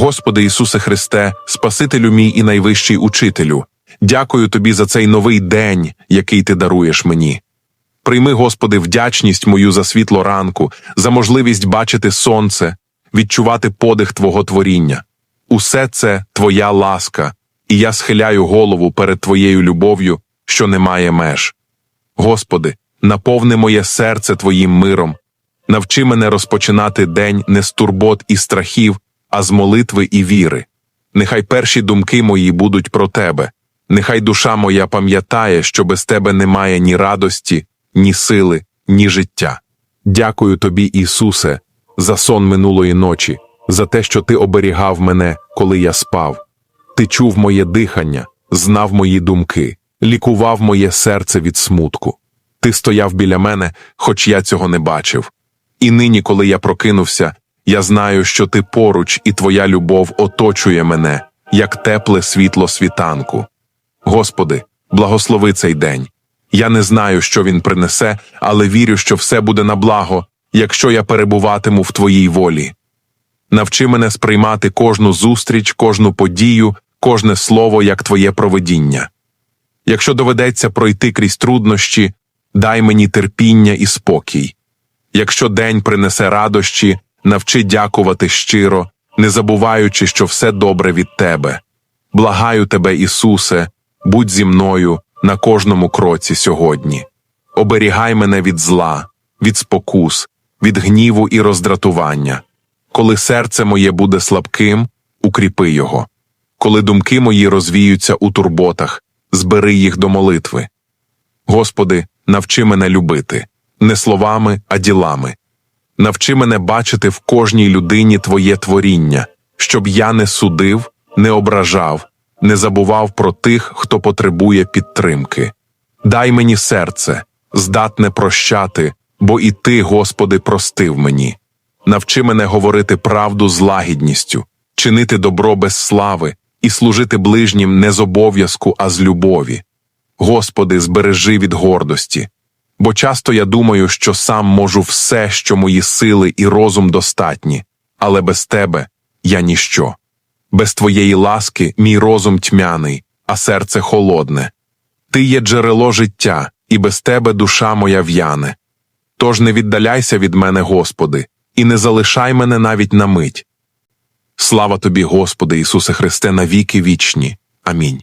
Господи Ісусе Христе, Спасителю мій і найвищий учителю, дякую Тобі за цей новий день, який Ти даруєш мені. Прийми, Господи, вдячність мою за світло ранку, за можливість бачити сонце, відчувати подих Твого творіння. Усе це Твоя ласка, і я схиляю голову перед Твоєю любов'ю, що не має меж. Господи, наповни моє серце Твоїм миром, навчи мене розпочинати день не з турбот і страхів, а з молитви і віри. Нехай перші думки мої будуть про Тебе, нехай душа моя пам'ятає, що без Тебе немає ні радості, ні сили, ні життя. Дякую Тобі, Ісусе, за сон минулої ночі, за те, що Ти оберігав мене, коли я спав. Ти чув моє дихання, знав мої думки, лікував моє серце від смутку. Ти стояв біля мене, хоч я цього не бачив. І нині, коли я прокинувся, я знаю, що ти поруч, і твоя любов оточує мене, як тепле світло світанку. Господи, благослови цей день. Я не знаю, що він принесе, але вірю, що все буде на благо, якщо я перебуватиму в Твоїй волі. Навчи мене сприймати кожну зустріч, кожну подію, кожне слово як Твоє проведіння. Якщо доведеться пройти крізь труднощі, дай мені терпіння і спокій. Якщо день принесе радощі, навчи дякувати щиро, не забуваючи, що все добре від Тебе. Благаю Тебе, Ісусе, будь зі мною на кожному кроці сьогодні. Оберігай мене від зла, від спокус, від гніву і роздратування. Коли серце моє буде слабким, укріпи його. Коли думки мої розвіються у турботах, збери їх до молитви. Господи, навчи мене любити, не словами, а ділами. Навчи мене бачити в кожній людині Твоє творіння, щоб я не судив, не ображав, не забував про тих, хто потребує підтримки. Дай мені серце, здатне прощати, бо і Ти, Господи, простив мені. Навчи мене говорити правду з лагідністю, чинити добро без слави і служити ближнім не з обов'язку, а з любові. Господи, збережи від гордості, бо часто я думаю, що сам можу все, що мої сили і розум достатні, але без Тебе я ніщо. Без Твоєї ласки мій розум тьмяний, а серце холодне. Ти є джерело життя, і без Тебе душа моя в'яне. Тож не віддаляйся від мене, Господи, і не залишай мене навіть на мить. Слава тобі, Господи Ісусе Христе, навіки вічні. Амінь.